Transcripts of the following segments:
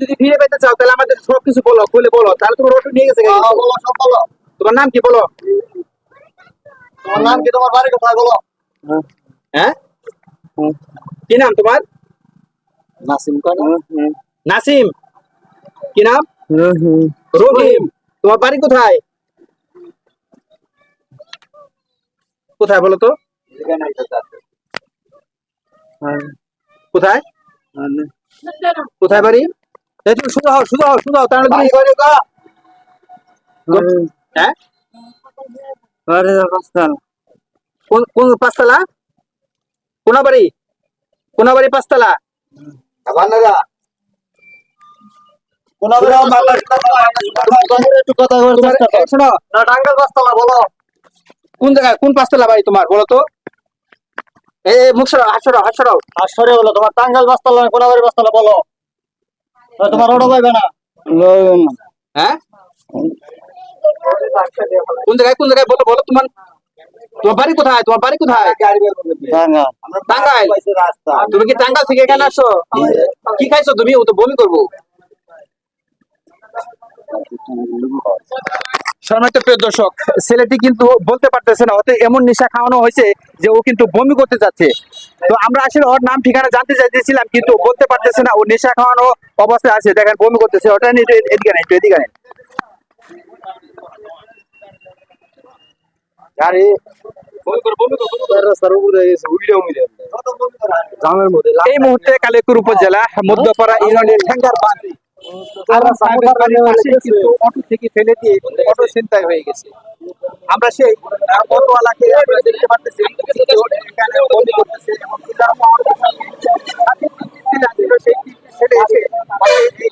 যদি ফিরে পেতে চাও তাহলে আমাদের সবকিছু বলো খুলে বলো। তাহলে তোমার অটো নিয়ে গেছে হ্যাঁ, বলো সব বলো। তোমার নাম কি বলো? তোমার নাম কি তোমার বাড়ি কোথায় বলো। হ্যাঁ। কি নাম তোমার? নাসিম কানা নাসিম। কি নাম? রহিম। তোমার বাড়ি কোথায়? কোথায় বলো তো? কোথায়? কোথায় বাড়ি? এই তুমি শুধু হও শুধু হও শুধু হও তাহলে তুমি হ্যাঁ? কোন কোন পাঁচতলা? কোন বাড়ি? কোন বাড়ি পাঁচতলা? কোন একটু কথা শোনো। না বলো। কোন জায়গায় কোন পাঁচতলা বাড়ি তোমার বলো তো? এই মুখ সরাও হাত সরাও হাত সরাও। আর সরে বলো তোমার টাঙ্গাল বাসতলা না কোনাবাড়ি বাসতলা বলো। তোমার ওটা পাইবে না। হ্যাঁ? কোন জায়গায় কোন জায়গায়? বলো বলো তোমার। তোমার বাড়ি কোথায়? তোমার বাড়ি কোথায়? টাঙ্গাইল? তুমি কি টাঙ্গাইল থেকে এখানে আসো? কি খাইছো তুমি? ও তো বমি করব। সম্মানিত প্রিয় দর্শক ছেলেটি কিন্তু বলতে পারতেছে না ওতে এমন নেশা খাওয়ানো হয়েছে যে ও কিন্তু বমি করতে যাচ্ছে। তো আমরা আসলে ওর নাম ঠিকানা জানতে চাইতেছিলাম কিন্তু বলতে পারতেছে না ও নেশা খাওয়ানো অবস্থায় আছে। দেখেন বমি করতেছে ওটা নিয়ে এদিকে নেই এদিকে নেই এই মুহূর্তে কালেকুর উপজেলা মধ্যপাড়া ইউনিয়নের ঠেঙ্গার বাঁধ অটো থেকে ফেলে দিয়ে অটো হয়ে গেছে আমরা সেই অটোওয়ালাকে দেখতে পারতেছি এখানে বন্দি করতেছে এবং যারা আমাদের সঙ্গে সাথে তিনটি ছেলে ছিল, সেই ছেলে এসে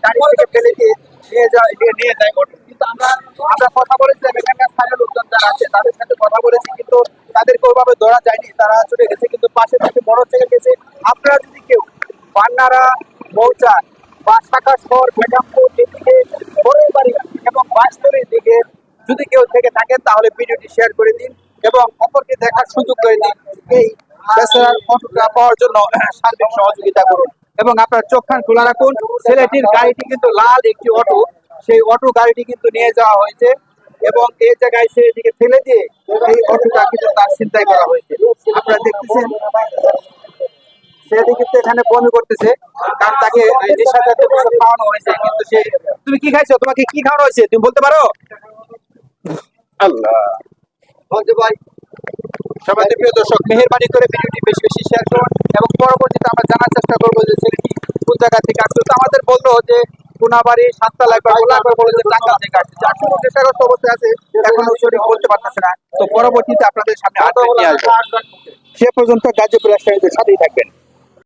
গাড়ি থেকে ফেলে দিয়ে নিয়ে যায় নিয়ে- নিয়ে যায় অটো কিন্তু আমরা আমরা কথা বলেছিলাম এখানকার স্থানীয় লোকজন যারা আছে তাদের সাথে কথা বলেছি কিন্তু তাদেরকে ওইভাবে ধরা যায়নি তারা চলে গেছে কিন্তু পাশে পাশে বড় থেকে গেছে আপনারা যদি কেউ পান্নারা মৌচা বা যদি কেউ থেকে থাকেন, তাহলে ভিডিওটি শেয়ার করে দিন এবং অপরকে দেখার সুযোগ করে দিন। এই পাওয়ার জন্য সার্বিক সহযোগিতা করুন এবং আপনার চোখ কান খোলা রাখুন। ছেলেটির গাড়িটি কিন্তু লাল একটি অটো। সেই অটো গাড়িটি কিন্তু নিয়ে যাওয়া হয়েছে এবং এই জায়গায় সে এদিকে ফেলে দিয়ে এই অটোটা কিন্তু তার চিন্তাই করা হয়েছে। আপনারা দেখতেছেন কিন্তু এখানে বমি করতেছে। কারণ তাকে নেশা জাতীয় কিছু খাওয়ানো হয়েছে। কিন্তু সে তুমি কি খাইছো? তোমাকে কি খাওয়ানো হয়েছে? তুমি বলতে পারো? আল্লাহ। ভাই প্রিয় দর্শক মেহেরবানি করে ভিডিওটি বেশি বেশি শেয়ার করুন এবং পরবর্তীতে আমরা জানার চেষ্টা করব যে ছেলেটি কোন জায়গা থেকে আসছে। তো আমাদের বলল যে কোনাবাড়ি সাততলা একবার বলল যে টাঙ্গাল থেকে আসছে। যার সঙ্গে নেশাগ্রস্ত অবস্থায় আছে এখনও সঠিক বলতে পারতেছে না। তো পরবর্তীতে আপনাদের সামনে হাত নিয়ে আসব। সে পর্যন্ত গাজীপুর রাজশাহীদের সাথেই থাকবেন।